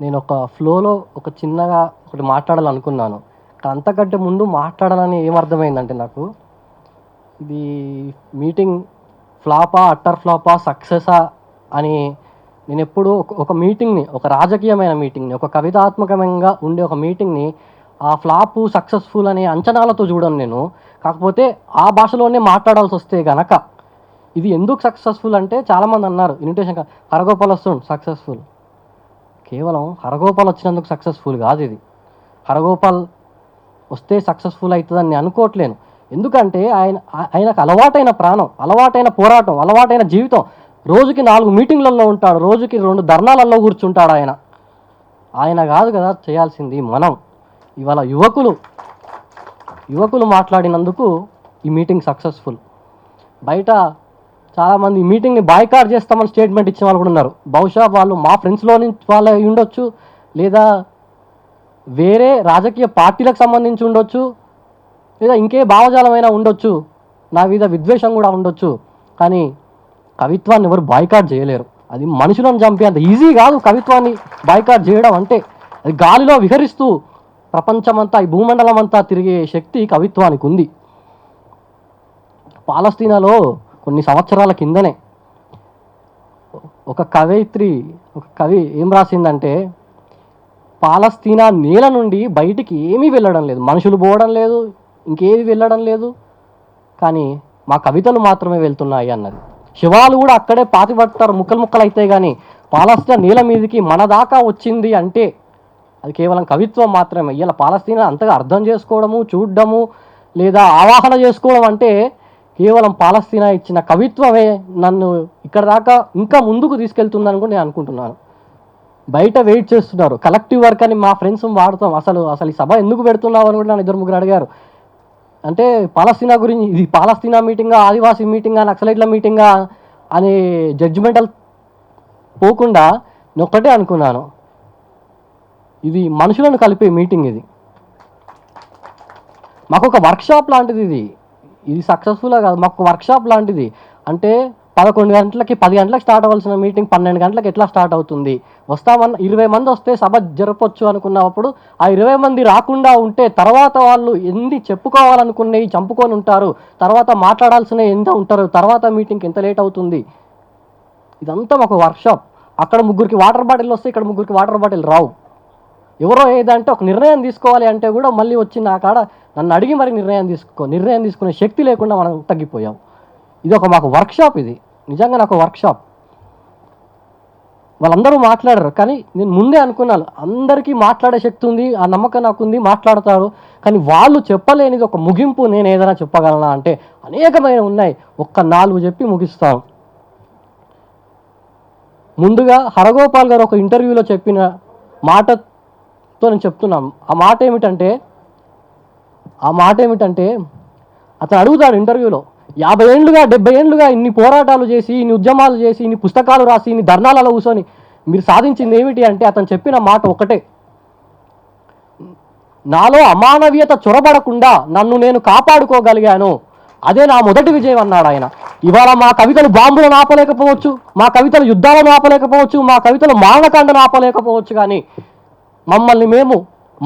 నేను ఒక ఫ్లోలో ఒక చిన్నగా ఒకటి మాట్లాడాలనుకున్నాను. అంతకంటే ముందు మాట్లాడాలని ఏమర్థమైందంటే నాకు ఇది మీటింగ్ ఫ్లాపా అట్టర్ ఫ్లాపా సక్సెసా అని నేను ఎప్పుడు ఒక- ఒక మీటింగ్ని ఒక రాజకీయమైన మీటింగ్ని ఒక కవితాత్మకంగా ఉండే ఒక మీటింగ్ని ఆ ఫ్లాపు సక్సెస్ఫుల్ అనే అంచనాలతో చూడను నేను. కాకపోతే ఆ భాషలోనే మాట్లాడాల్సి వస్తే గనక ఇది ఎందుకు సక్సెస్ఫుల్ అంటే చాలామంది అన్నారు. ఇన్విటేషన్ హరగోపాల్ వస్తుంది సక్సెస్ఫుల్. కేవలం హరగోపాల్ వచ్చినందుకు సక్సెస్ఫుల్ కాదు ఇది. హరగోపాల్ వస్తే సక్సెస్ఫుల్ అవుతుందని నేను అనుకోవట్లేను. ఎందుకంటే ఆయన ఆయనకు అలవాటైన ప్రాణం అలవాటైన పోరాటం అలవాటైన జీవితం. రోజుకి నాలుగు మీటింగ్లలో ఉంటాడు రోజుకి రెండు ధర్నాలలో కూర్చుంటాడు ఆయన. ఆయన కాదు కదా చేయాల్సింది మనం. ఇవాళ యువకులు యువకులు మాట్లాడినందుకు ఈ మీటింగ్ సక్సెస్ఫుల్ బయట చాలామంది మీటింగ్ని బాయ్కాట్ చేస్తామని స్టేట్మెంట్ ఇచ్చిన వాళ్ళు కూడా ఉన్నారు. బహుశా వాళ్ళు మా ఫ్రెండ్స్లో నుంచి వాళ్ళు ఉండొచ్చు లేదా వేరే రాజకీయ పార్టీలకు సంబంధించి ఉండొచ్చు లేదా ఇంకే భావజాలమైనా ఉండొచ్చు నా మీద విద్వేషం కూడా ఉండొచ్చు కానీ కవిత్వాన్ని ఎవరు బాయ్కాట్ చేయలేరు. అది మనుషులను చంపే అంత ఈజీ కాదు కవిత్వాన్ని బాయ్కాట్ చేయడం అంటే. అది గాలిలో విహరిస్తూ ప్రపంచమంతా ఈ భూమండలం అంతా తిరిగే శక్తి కవిత్వానికి ఉంది. పాలస్తీనాలో కొన్ని సంవత్సరాల కిందనే ఒక కవయిత్రి ఒక కవి ఏం రాసిందంటే పాలస్తీనా నేల నుండి బయటికి ఏమీ వెళ్ళడం లేదు. మనుషులు పోవడం లేదు ఇంకేది వెళ్ళడం లేదు. కానీ మా కవితలు మాత్రమే వెళ్తున్నాయి అన్నది. శివాలు కూడా అక్కడే పాతి పడతారు ముక్కలు ముక్కలు అవుతాయి కానీ పాలస్తీనా నేల మీదకి మన దాకా వచ్చింది అంటే అది కేవలం కవిత్వం మాత్రమే. ఇలా పాలస్తీనా అంతగా అర్థం చేసుకోవడము చూడడము లేదా ఆవాహన చేసుకోవడం అంటే కేవలం పాలస్తీనా ఇచ్చిన కవిత్వమే నన్ను ఇక్కడ దాకా ఇంకా ముందుకు తీసుకెళ్తుందని కూడా నేను అనుకుంటున్నాను. బయట వెయిట్ చేస్తున్నారు. కలెక్టివ్ వర్క్ అని మా ఫ్రెండ్స్ వాడుతాం. అసలు అసలు ఈ సభ ఎందుకు పెడుతున్నావు అని కూడా నన్ను ఇద్దరు ముగ్గురు అడిగారు. అంటే పాలస్తీనా గురించి ఇది పాలస్తీనా మీటింగా ఆదివాసీ మీటింగా నక్సలైట్ల మీటింగా అనే జడ్జిమెంటల్ పోకుండా నేను ఒక్కటే అనుకున్నాను. ఇది మనుషులను కలిపే మీటింగ్ ఇది. మాకు ఒక వర్క్షాప్ లాంటిది ఇది. ఇది సక్సెస్ఫుల్గా కాదు. మాకు వర్క్షాప్ లాంటిది. అంటే పదకొండు గంటలకి పది గంటలకు స్టార్ట్ అవ్వాల్సిన మీటింగ్ పన్నెండు గంటలకు ఎట్లా స్టార్ట్ అవుతుంది? వస్తామన్న ఇరవై మంది వస్తే సభ జరపొచ్చు అనుకున్నప్పుడు ఆ ఇరవై మంది రాకుండా ఉంటే తర్వాత వాళ్ళు ఎన్ని చెప్పుకోవాలనుకునేవి చంపుకొని ఉంటారు. తర్వాత మాట్లాడాల్సినవి ఎంత ఉంటారు? తర్వాత మీటింగ్కి ఎంత లేట్ అవుతుంది? ఇదంతా మాకు వర్క్షాప్ అక్కడ ముగ్గురికి వాటర్ బాటిల్ వస్తే ఇక్కడ ముగ్గురికి వాటర్ బాటిల్ రావు. ఎవరో ఏదంటే ఒక నిర్ణయం తీసుకోవాలి అంటే కూడా మళ్ళీ వచ్చి నా కాడ నన్ను అడిగి మరి నిర్ణయం తీసుకో నిర్ణయం తీసుకునే శక్తి లేకుండా మనం తగ్గిపోయాం. ఇది ఒక మాకు వర్క్షాప్ ఇది. నిజంగా నాకు వర్క్షాప్ వాళ్ళందరూ మాట్లాడరు కానీ నేను ముందే అనుకున్నాను అందరికీ మాట్లాడే శక్తి ఉంది ఆ నమ్మకం నాకు ఉంది మాట్లాడతారు కానీ వాళ్ళు చెప్పలేనిది ఒక ముగింపు నేను ఏదైనా చెప్పగలనా అంటే అనేకమైన ఉన్నాయి. ఒక్క నాలుగు చెప్పి ముగిస్తాను ముందుగా హరగోపాల్ గారు ఒక ఇంటర్వ్యూలో చెప్పిన మాట మాటతో నేను చెప్తున్నాం ఆ మాట ఏమిటంటే ఆ మాట ఏమిటంటే అతను అడుగుతాడు ఇంటర్వ్యూలో యాభై ఏళ్ళుగా డెబ్బై ఏళ్ళుగా ఇన్ని పోరాటాలు చేసి ఇన్ని ఉద్యమాలు చేసి ఇన్ని పుస్తకాలు రాసి ఇన్ని ధర్నాలలో కూర్చొని మీరు సాధించింది ఏమిటి? అంటే అతను చెప్పిన మాట ఒకటే. నాలో అమానవీయత చొరబడకుండా నన్ను నేను కాపాడుకోగలిగాను. అదే నా మొదటి విజయం అన్నాడు ఆయన. ఇవాళ మా కవితలు బాంబులను ఆపలేకపోవచ్చు మా కవితలు యుద్ధాలను ఆపలేకపోవచ్చు మా కవితలు మారణకాండను ఆపలేకపోవచ్చు కానీ మమ్మల్ని మేము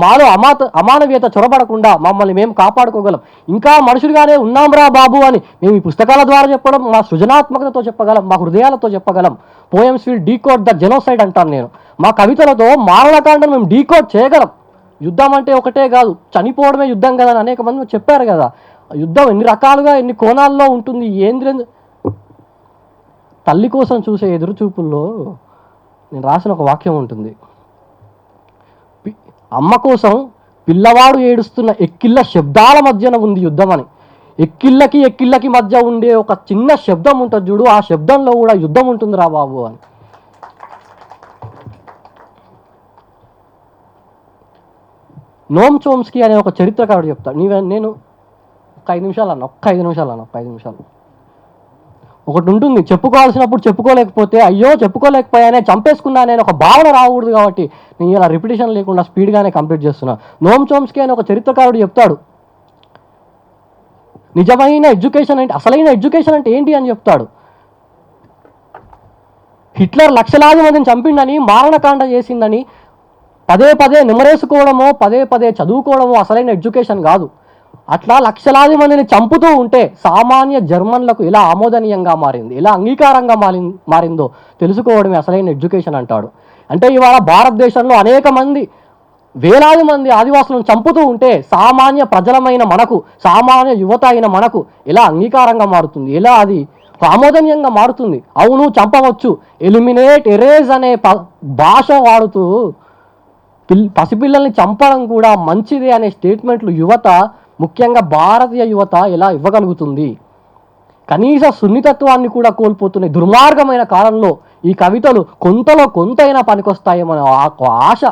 మాలో అమాత అమానవీయత చొరబడకుండా మమ్మల్ని మేము కాపాడుకోగలం. ఇంకా మనుషులుగానే ఉన్నాంరా బాబు అని మేము ఈ పుస్తకాల ద్వారా చెప్పడం మా సృజనాత్మకతతో చెప్పగలం మా హృదయాలతో చెప్పగలం. Poems will decode the genocide అంటాను నేను. మా కవితలతో మారణకాండను మేము డీకోడ్ చేయగలం. యుద్ధం అంటే ఒకటే కాదు చనిపోవడమే యుద్ధం కదా అని అనేక మంది చెప్పారు కదా. యుద్ధం ఎన్ని రకాలుగా ఎన్ని కోణాల్లో ఉంటుంది? ఏంద్ర తల్లి కోసం చూసే ఎదురు చూపుల్లో నేను రాసిన ఒక వాక్యం ఉంటుంది. అమ్మ కోసం పిల్లవాడు ఏడుస్తున్న ఎక్కిళ్ళ శబ్దాల మధ్యన ఉంది యుద్ధం అని ఎక్కిళ్ళకి ఎక్కిళ్ళకి మధ్య ఉండే ఒక చిన్న శబ్దం ఉంటుంది చూడు ఆ శబ్దంలో కూడా యుద్ధం ఉంటుంది రా బాబు అని. నోమ్ చోమ్స్కి అనే ఒక చరిత్రకారుడు చెప్తాడు. నీవే నేను ఒక ఐదు నిమిషాలు అన్న ఒక్క ఐదు నిమిషాలు అన్న ఒక్క ఐదు నిమిషాలు. ఒకటి ఉంటుంది చెప్పుకోవాల్సినప్పుడు చెప్పుకోలేకపోతే అయ్యో చెప్పుకోలేకపోయానే చంపేసుకున్నానే నేను ఒక భావన రాకూడదు కాబట్టి నేను ఇలా రిపిటేషన్ లేకుండా స్పీడ్గానే కంప్లీట్ చేస్తున్నా. నోమ్ చోమ్స్కి అని ఒక చరిత్రకారుడు చెప్తాడు. నిజమైన ఎడ్యుకేషన్ అంటే అసలైన ఎడ్యుకేషన్ అంటే ఏంటి అని చెప్తాడు. హిట్లర్ లక్షలాది మందిని చంపిండని మారణకాండ చేసిందని పదే పదే నిమరేసుకోవడమో పదే పదే చదువుకోవడమో అసలైన ఎడ్యుకేషన్ కాదు. అట్లా లక్షలాది మందిని చంపుతూ ఉంటే సామాన్య జర్మన్లకు ఎలా ఆమోదనీయంగా మారింది? ఎలా అంగీకారంగా మారి మారిందో తెలుసుకోవడమే అసలైన ఎడ్యుకేషన్ అంటాడు. అంటే ఇవాళ భారతదేశంలో అనేక మంది వేలాది మంది ఆదివాసులను చంపుతూ ఉంటే సామాన్య ప్రజలమైన మనకు సామాన్య యువత అయిన మనకు ఎలా అంగీకారంగా మారుతుంది? ఎలా అది ఆమోదనీయంగా మారుతుంది? అవును చంపవచ్చు. ఎలిమినేట్ ఎరేజ్ అనే ప- భాష వాడుతూ పిల్ పసిపిల్లల్ని చంపడం కూడా మంచిదే అనే స్టేట్మెంట్లు యువత ముఖ్యంగా భారతీయ యువత ఎలా ఇవ్వగలుగుతుంది? కనీస సున్నితత్వాన్ని కూడా కోల్పోతున్న దుర్మార్గమైన కాలంలో ఈ కవితలు కొంతలో కొంతైనా పనికొస్తాయేమో ఆశ.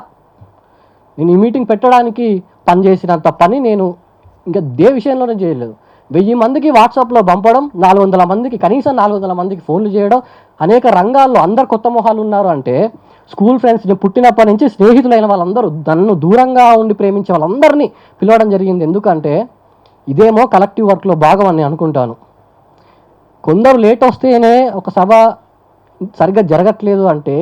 నేను ఈ మీటింగ్ పెట్టడానికి పనిచేసినంత పని నేను ఇంకా దే విషయంలోనే చేయలేదు. వెయ్యి మందికి వాట్సాప్లో పంపడం నాలుగు వందల మందికి కనీసం నాలుగు వందల మందికి ఫోన్లు చేయడం అనేక రంగాల్లో అందరు కొత్త మొహాలు ఉన్నారు అంటే స్కూల్ ఫ్రెండ్స్ని పుట్టినప్పటి నుంచి స్నేహితులైన వాళ్ళందరూ నన్ను దూరంగా ఉండి ప్రేమించే వాళ్ళందరినీ పిలవడం జరిగింది. ఎందుకంటే ఇదేమో కలెక్టివ్ వర్క్లో భాగం అని అనుకుంటాను. కొందరు లేట్ వస్తేనే ఒక సభ సరిగ్గా జరగట్లేదు అంటే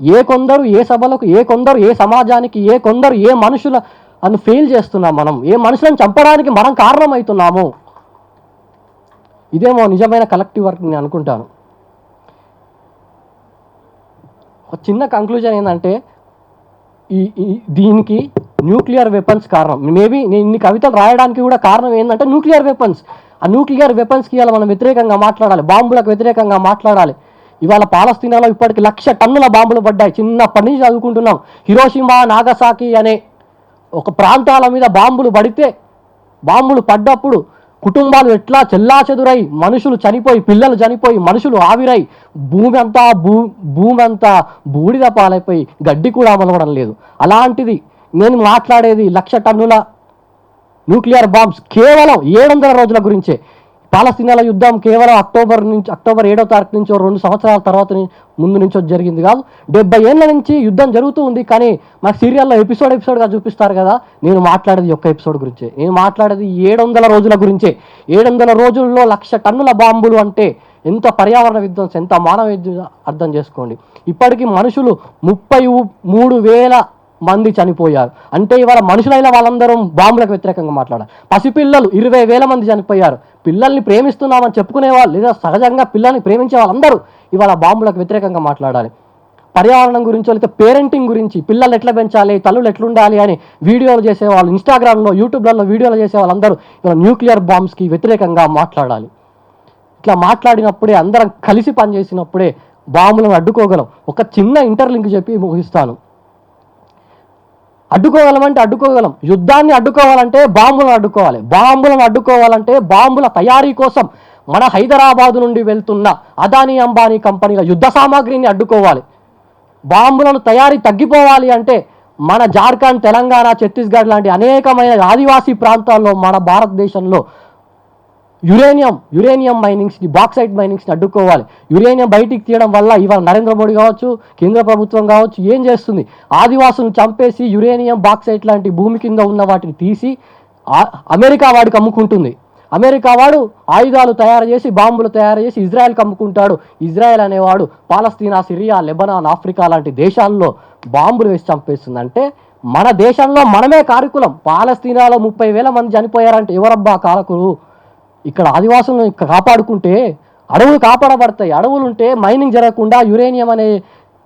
ఏ కొందరు ఏ సభలకు ఏ కొందరు ఏ సమాజానికి ఏ కొందరు ఏ మనుషుల అని ఫెయిల్ చేస్తున్నాం మనం ఏ మనుషులను చంపడానికి మనం కారణమవుతున్నాము. ఇదేమో నిజమైన కలెక్టివ్ వర్క్ నేను అనుకుంటాను. ఒక చిన్న కంక్లూజన్ ఏంటంటే ఈ దీనికి న్యూక్లియర్ వెపన్స్ కారణం. మేబీ నేను ఇన్ని కవితలు రాయడానికి కూడా కారణం ఏంటంటే న్యూక్లియర్ వెపన్స్ ఆ న్యూక్లియర్ వెపన్స్కి ఇవాళ మనం వ్యతిరేకంగా మాట్లాడాలి బాంబులకు వ్యతిరేకంగా మాట్లాడాలి. ఇవాళ పాలస్తీనాలో ఇప్పటికి లక్ష టన్నుల బాంబులు పడ్డాయి. చిన్నప్పటి నుంచి చదువుకుంటున్నాం. హిరోషిమా నాగసాకి అనే ఒక ప్రాంతాల మీద బాంబులు పడితే బాంబులు పడ్డప్పుడు కుటుంబాలు ఎట్లా చెల్లా చెదురై మనుషులు చనిపోయి పిల్లలు చనిపోయి మనుషులు ఆవిరై భూమి అంతా భూ భూమి అంతా బూడిద పాలైపోయి గడ్డి కూడా అమలవడం లేదు. అలాంటిది నేను మాట్లాడేది లక్ష టన్నుల న్యూక్లియర్ బాంబ్స్ కేవలం ఏడు వందల రోజుల గురించే. పాలస్తీనాల యుద్ధం కేవలం అక్టోబర్ నుంచి అక్టోబర్ ఏడో తారీఖు నుంచో రెండు సంవత్సరాల తర్వాత ముందు నుంచో జరిగింది కాదు. డెబ్బై ఏళ్ళ నుంచి యుద్ధం జరుగుతూ ఉంది కానీ మా సీరియల్లో ఎపిసోడ్ ఎపిసోడ్గా చూపిస్తారు కదా. నేను మాట్లాడేది ఒక్క ఎపిసోడ్ గురించే. నేను మాట్లాడేది ఏడు వందల రోజుల గురించే. ఏడు వందల రోజుల్లో లక్ష టన్నుల బాంబులు అంటే ఎంత పర్యావరణ విధ్వంసం ఎంత మానవ అర్థం చేసుకోండి. ఇప్పటికీ మనుషులు ముప్పై మూడు వేల మంది చనిపోయారు. అంటే ఇవాళ మనుషులైన వాళ్ళందరం బాంబులకు వ్యతిరేకంగా మాట్లాడారు పసిపిల్లలు ఇరవై వేల మంది చనిపోయారు. పిల్లల్ని ప్రేమిస్తున్నామని చెప్పుకునే వాళ్ళు లేదా సహజంగా పిల్లల్ని ప్రేమించే వాళ్ళందరూ ఇవాళ బాంబులకు వ్యతిరేకంగా మాట్లాడాలి. పర్యావరణం గురించి లేకపోతే పేరెంటింగ్ గురించి పిల్లలు ఎట్లా పెంచాలి తల్లులు ఎట్లుండాలి అని వీడియోలు చేసేవాళ్ళు ఇన్స్టాగ్రామ్లో యూట్యూబ్లలో వీడియోలు చేసే వాళ్ళందరూ ఇలా న్యూక్లియర్ బాంబ్స్కి వ్యతిరేకంగా మాట్లాడాలి. ఇట్లా మాట్లాడినప్పుడే అందరం కలిసి పనిచేసినప్పుడే బాంబులను అడ్డుకోగలం. ఒక చిన్న ఇంటర్లింక్ చెప్పి ముగిస్తాను. అడ్డుకోగలమంటే అడ్డుకోగలం. యుద్ధాన్ని అడ్డుకోవాలంటే బాంబులను అడ్డుకోవాలి. బాంబులను అడ్డుకోవాలంటే బాంబుల తయారీ కోసం మన హైదరాబాదు నుండి వెళ్తున్న అదానీ అంబానీ కంపెనీల యుద్ధ సామాగ్రిని అడ్డుకోవాలి. బాంబులను తయారీ తగ్గిపోవాలి అంటే మన జార్ఖండ్ తెలంగాణ ఛత్తీస్గఢ్ లాంటి అనేకమైన ఆదివాసీ ప్రాంతాల్లో మన భారతదేశంలో యురేనియం యురేనియం మైనింగ్స్ని బాక్సైట్ మైనింగ్స్ని అడ్డుకోవాలి. యురేనియం బయటికి తీయడం వల్ల ఇవాళ నరేంద్ర మోడీ కావచ్చు కేంద్ర ప్రభుత్వం కావచ్చు ఏం చేస్తుంది? ఆదివాసులను చంపేసి యురేనియం బాక్సైట్ లాంటి భూమి కింద ఉన్న వాటిని తీసి అమెరికా వాడికి అమ్ముకుంటుంది. అమెరికా వాడు ఆయుధాలు తయారు చేసి బాంబులు తయారు చేసి ఇజ్రాయెల్కి అమ్ముకుంటాడు. ఇజ్రాయెల్ అనేవాడు పాలస్తీనా సిరియా లెబనాన్ ఆఫ్రికా లాంటి దేశాల్లో బాంబులు వేసి చంపేస్తుందంటే మన దేశంలో మనమే కారకులం. పాలస్తీనాలో ముప్పై వేల మంది చనిపోయారంటే ఎవరబ్బా కారకులు? ఇక్కడ ఆదివాసులను ఇక్కడ కాపాడుకుంటే అడవులు కాపాడబడతాయి. అడవులు ఉంటే మైనింగ్ జరగకుండా యురేనియం అనే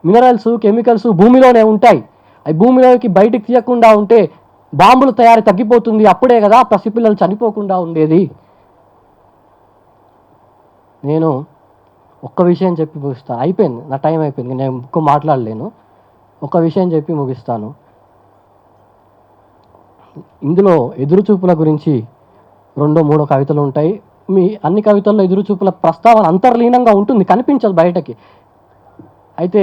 మినరల్స్ కెమికల్స్ భూమిలోనే ఉంటాయి. అవి భూమిలోకి బయటికి తీయకుండా ఉంటే బాంబులు తయారీ తగ్గిపోతుంది. అప్పుడే కదా పసిపిల్లలు చనిపోకుండా ఉండేది. నేను ఒక్క విషయం చెప్పి ముగిస్తాను అయిపోయింది. నా టైం అయిపోయింది. నేను ఎక్కువ మాట్లాడలేను. ఒక విషయం చెప్పి ముగిస్తాను. ఇందులో ఎదురుచూపుల గురించి రెండో మూడో కవితలు ఉంటాయి. మీ అన్ని కవితల్లో ఎదురుచూపుల ప్రస్తావన అంతర్లీనంగా ఉంటుంది కనిపించదు బయటకి. అయితే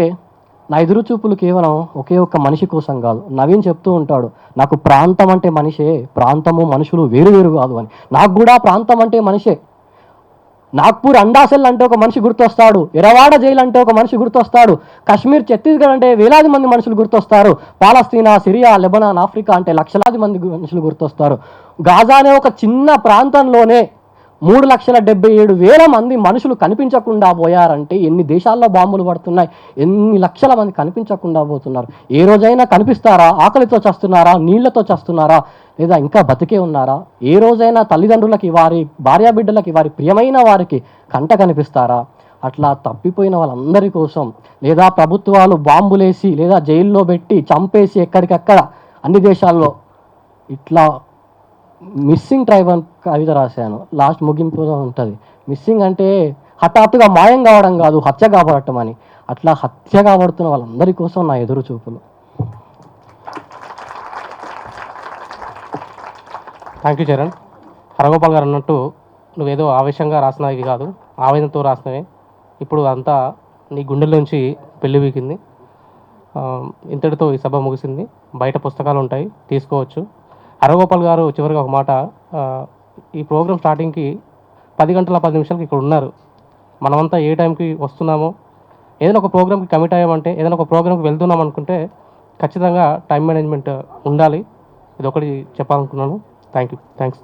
నా ఎదురుచూపులు కేవలం ఒకే ఒక్క మనిషి కోసం కాదు. నవీన్ చెప్తూ ఉంటాడు నాకు ప్రాంతం అంటే మనిషే ప్రాంతము మనుషులు వేరు వేరు కాదు అని. నాకు కూడా ప్రాంతం అంటే మనిషే. నాగ్పూర్ అండాసెల్ అంటే ఒక మనిషి గుర్తొస్తాడు. ఎరవాడ జైలు అంటే ఒక మనిషి గుర్తొస్తాడు. కాశ్మీర్ ఛత్తీస్గఢ్ అంటే వేలాది మంది మనుషులు గుర్తొస్తారు. పాలస్తీనా సిరియా లెబనాన్ ఆఫ్రికా అంటే లక్షలాది మంది మనుషులు గుర్తొస్తారు. గాజా అనే ఒక చిన్న ప్రాంతంలోనే మూడు లక్షల డెబ్బై ఏడు వేల మంది మనుషులు కనిపించకుండా పోయారంటే ఎన్ని దేశాల్లో బాంబులు పడుతున్నాయి? ఎన్ని లక్షల మంది కనిపించకుండా పోతున్నారు? ఏ రోజైనా కనిపిస్తారా? ఆకలితో చస్తున్నారా? నీళ్ళతో చస్తున్నారా? లేదా ఇంకా బతికే ఉన్నారా? ఏ రోజైనా తల్లిదండ్రులకి వారి భార్యాబిడ్డలకి వారి ప్రియమైన వారికి కంట కనిపిస్తారా? అట్లా తప్పిపోయిన వాళ్ళందరి కోసం లేదా ప్రభుత్వాలు బాంబులేసి లేదా జైల్లో పెట్టి చంపేసి ఎక్కడికక్కడ అన్ని దేశాల్లో ఇట్లా మిస్సింగ్ ట్రైబ్ అని కవిత రాశాను. లాస్ట్ ముగింపు ఉంటుంది. మిస్సింగ్ అంటే హఠాత్తుగా మాయం కావడం కాదు హత్య కాబడటం అని. అట్లా హత్య కాబడుతున్న వాళ్ళందరి కోసం నా ఎదురు చూపులు థ్యాంక్ యూ చరణ్ హరగోపాల్ గారు అన్నట్టు నువ్వేదో ఆవేశంగా రాసినవి కాదు ఆవేదనతో రాసినవే. ఇప్పుడు అంతా నీ గుండెల్లోంచి పెళ్ళి వీకింది. ఇంతటితో ఈ సభ ముగిసింది. బయట పుస్తకాలు ఉంటాయి తీసుకోవచ్చు. హరగోపాల్ గారు చివరిగా ఒక మాట ఈ ప్రోగ్రామ్ స్టార్టింగ్కి పది గంటల పది నిమిషాలకి ఇక్కడ ఉన్నారు. మనమంతా ఏ టైంకి వస్తున్నామో ఏదైనా ఒక ప్రోగ్రామ్కి కమిట్ అయ్యామంటే ఏదైనా ఒక ప్రోగ్రామ్కి వెళ్తున్నాం అనుకుంటే ఖచ్చితంగా టైం మేనేజ్మెంట్ ఉండాలి. ఇది ఒకటి చెప్పాలనుకున్నాను. Thank you thanks